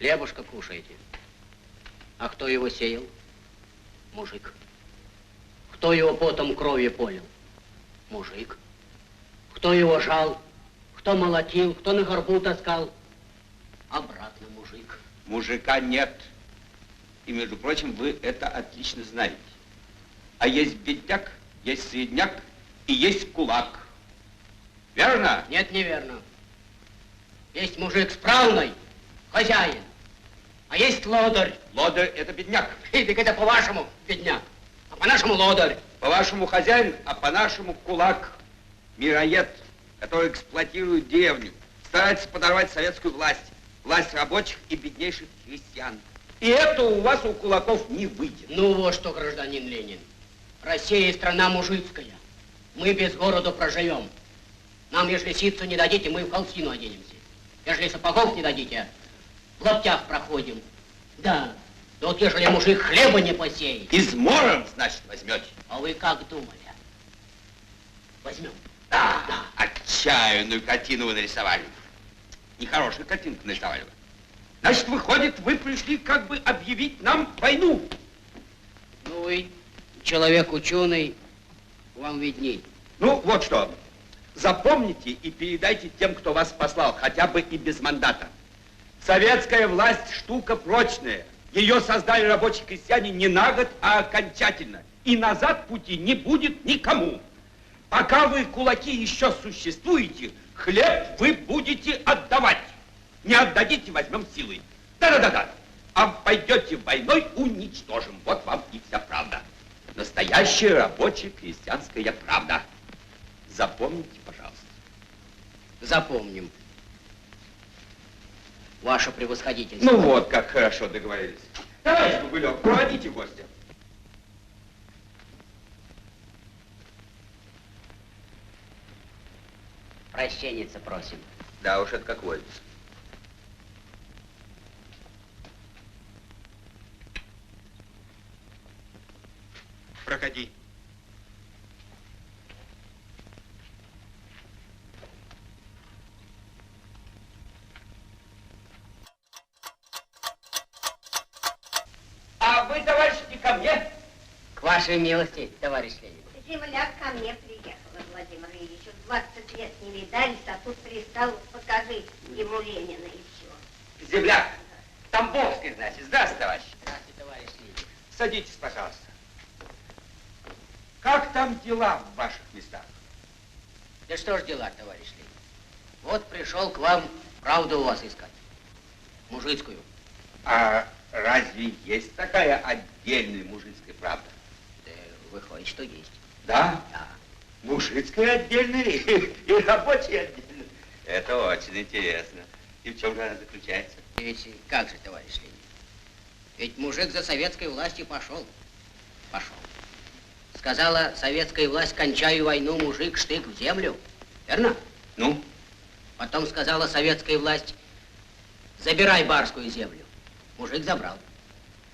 Хлебушка кушаете. А кто его сеял? Мужик. Кто его потом кровью полил? Мужик. Кто его жал? Кто молотил? Кто на горбу таскал? Обратно мужик. Мужика нет. И, между прочим, вы это отлично знаете. А есть бедняк, есть средняк и есть кулак. Верно? Нет, неверно. Есть мужик справный, хозяин. А есть лодырь. Лодырь – это бедняк. И так это по-вашему бедняк, а по-нашему лодырь. По-вашему хозяин, а по-нашему кулак. Мироед, который эксплуатирует деревню, старается подорвать советскую власть, власть рабочих и беднейших крестьян. И это у вас, у кулаков, не выйдет. Ну вот что, гражданин Ленин. Россия страна мужицкая. Мы без города проживем. Нам, если ситцу не дадите, мы в холстину оденемся. Если сапогов не дадите, в лаптях проходим. Да. Да вот ежели мужик хлеба не посеет. Измором, значит, возьмете. А вы как думали? Возьмем. Да, да. Отчаянную картину вы нарисовали. Нехорошую картинку нарисовали вы. Значит, выходит, вы пришли как бы объявить нам войну. Ну, вы человек ученый, вам видней. Ну, вот что. Запомните и передайте тем, кто вас послал, хотя бы и без мандата. Советская власть штука прочная. Ее создали рабочие крестьяне не на год, а окончательно. И назад пути не будет никому. Пока вы, кулаки, еще существуете, хлеб вы будете отдавать. Не отдадите, возьмем силой. Да-да-да-да. А пойдете войной, уничтожим. Вот вам и вся правда. Настоящая рабочая крестьянская правда. Запомните, пожалуйста. Запомним. Ваше превосходительство. Ну вот, как хорошо договорились. Товарищ Богулев, проводите гостя. Прощенница просим. Да уж, это как водится. Проходи. А вы, товарищ, не ко мне? К вашей милости, товарищ Ленин. Земляк ко мне приехала, Владимир Ильич. Уж 20 лет не видались, а тут пристал, покажи ему Ленина и все. Земляк. Тамбовский, значит. Здравствуйте, товарищ. Здравствуйте, товарищ Ленин. Садитесь, пожалуйста. Как там дела в ваших местах? Да что ж дела, товарищ Ленин? Вот пришел к вам правду у вас искать. Мужицкую. А разве есть такая отдельная мужицкая правда? Выходит, что есть. Да? Да. Мужицкая отдельная и, и рабочая отдельная. Это очень интересно. И в чем же она заключается? Ведь как же, товарищ Ленин? Ведь мужик за советской властью пошел. Пошел. Сказала советская власть, кончаю войну, мужик, штык в землю. Верно? Ну? Потом сказала советская власть, забирай барскую землю. Мужик забрал.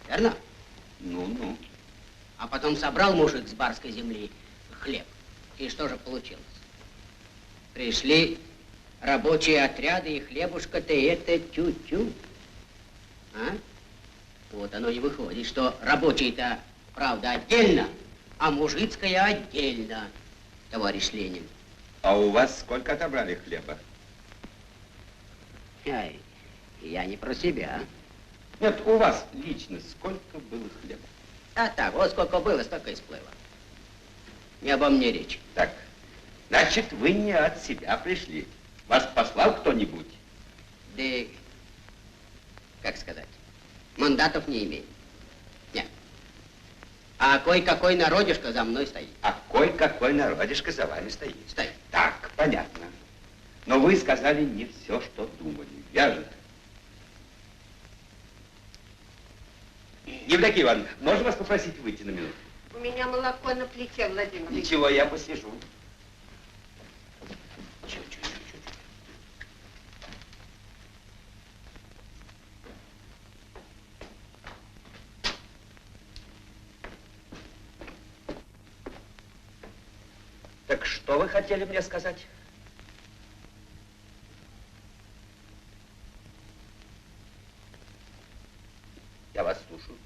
Верно? Ну-ну. А потом собрал мужик с барской земли хлеб. И что же получилось? Пришли рабочие отряды, и хлебушка-то это тю-тю. А? Вот оно и выходит, что рабочие-то, правда, отдельно, а мужицкая отдельно, товарищ Ленин. А у вас сколько отобрали хлеба? Ай, я не про себя. Нет, у вас лично сколько было хлеба? А так, вот сколько было, столько и сплыло. Не обо мне речь. Так, значит, вы не от себя пришли. Вас послал кто-нибудь? Да, как сказать, мандатов не имею. Нет. А кой-какой народишко за мной стоит. А кой-какой народишко за вами стоит. Стоит. Так, понятно. Но вы сказали не все, что думали, верно? Евдокия Ивановна, можно вас попросить выйти на минуту? У меня молоко на плите, Владимир. Ничего, я посижу. Так что вы хотели мне сказать? слушаю.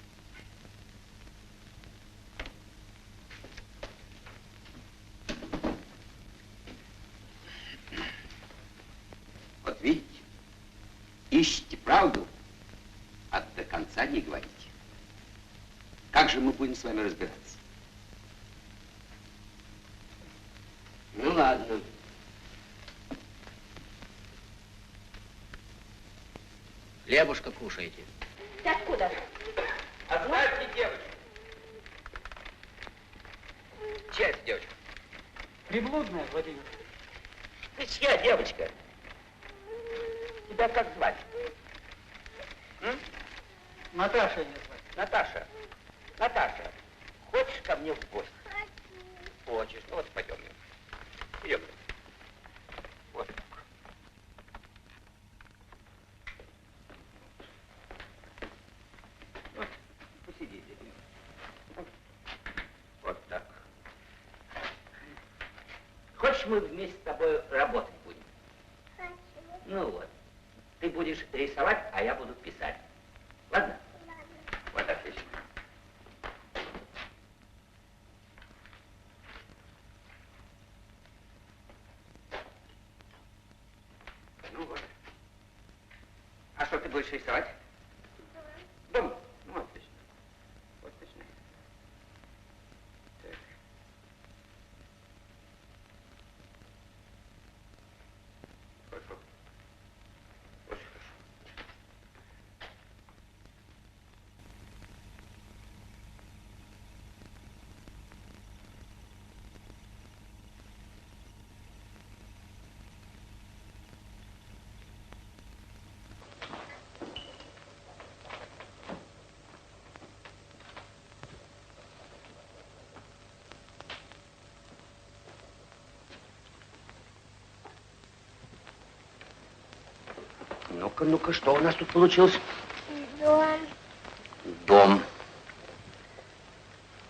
Вот видите, ищите правду, а до конца не говорите. Как же мы будем с вами разбираться? Ну ладно. Хлебушка кушайте. Ты откуда? Оставьте девочку. Чья это девочка? Приблудная, Владимир. Ты чья девочка? Тебя как звать? М? Наташа ее звать. Наташа. Наташа, хочешь ко мне в гости? Хочешь. Ну вот пойдем. Идем. Вот. Вот, посидите. Вот так. Хочешь, мы вместе с тобой работать будем? Ну вот. Ты будешь рисовать, а я буду писать. Ладно? Вот отлично. Ну вот. А что ты будешь рисовать? Дом. Ну, отлично. Отлично. Так. Хорошо. Очень хорошо. Ну-ка, ну-ка, что у нас тут получилось? Дом. Дом.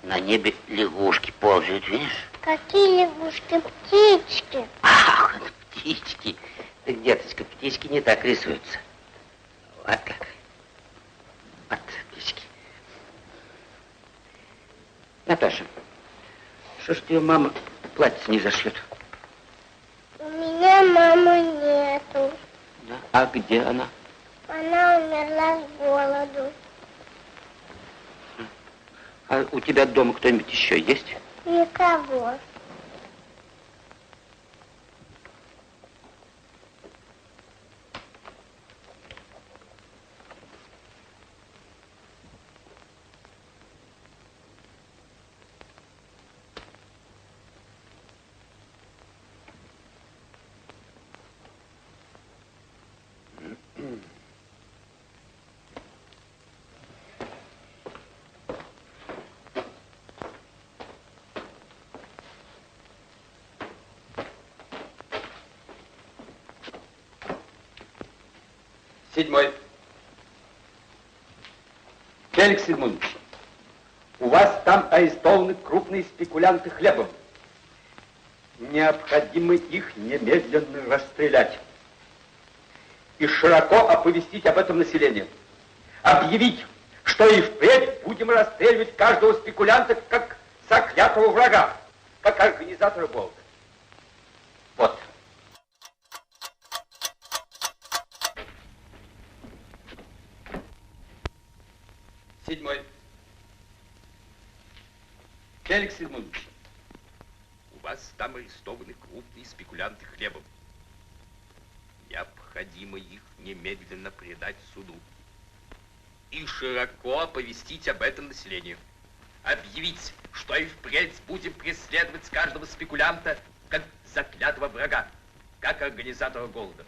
На небе лягушки ползают, видишь? Какие лягушки, птички. Ах, это птички. Так, деточка, птички не так рисуются. Вот как. Вот птички. Наташа, что ж тебе мама платье не зашлет? У меня мамы нету. Да? А где она? Она умерла с голоду. А у тебя дома кто-нибудь еще есть? Никого. Седьмой. Феликс Эдмундович, у вас там арестованы крупные спекулянты хлебом. Необходимо их немедленно расстрелять. И широко оповестить об этом население. Объявить, что и впредь будем расстреливать каждого спекулянта как заклятого врага, как организатора голода. Вот. Седьмой. Феликс Эдмундович, у вас там арестованы крупные спекулянты хлебом. Необходимо их немедленно предать суду. И широко оповестить об этом населению. Объявить, что и впредь будем преследовать каждого спекулянта как заклятого врага, как организатора голода.